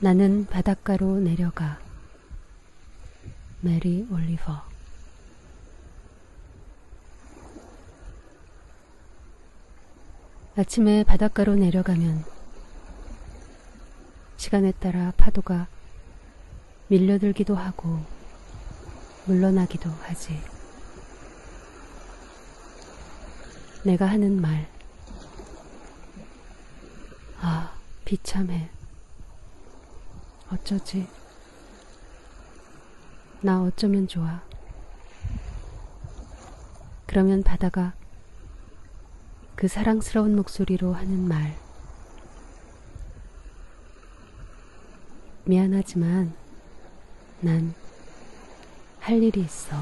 나는 바닷가로 내려가. 메리 올리버. 아침에 바닷가로 내려가면 시간에 따라 파도가 밀려들기도 하고 물러나기도 하지. 내가 하는 말. 아, 비참해. 어쩌지? 나 어쩌면 좋아. 그러면 바다가 그 사랑스러운 목소리로 하는 말. 미안하지만 난 할 일이 있어.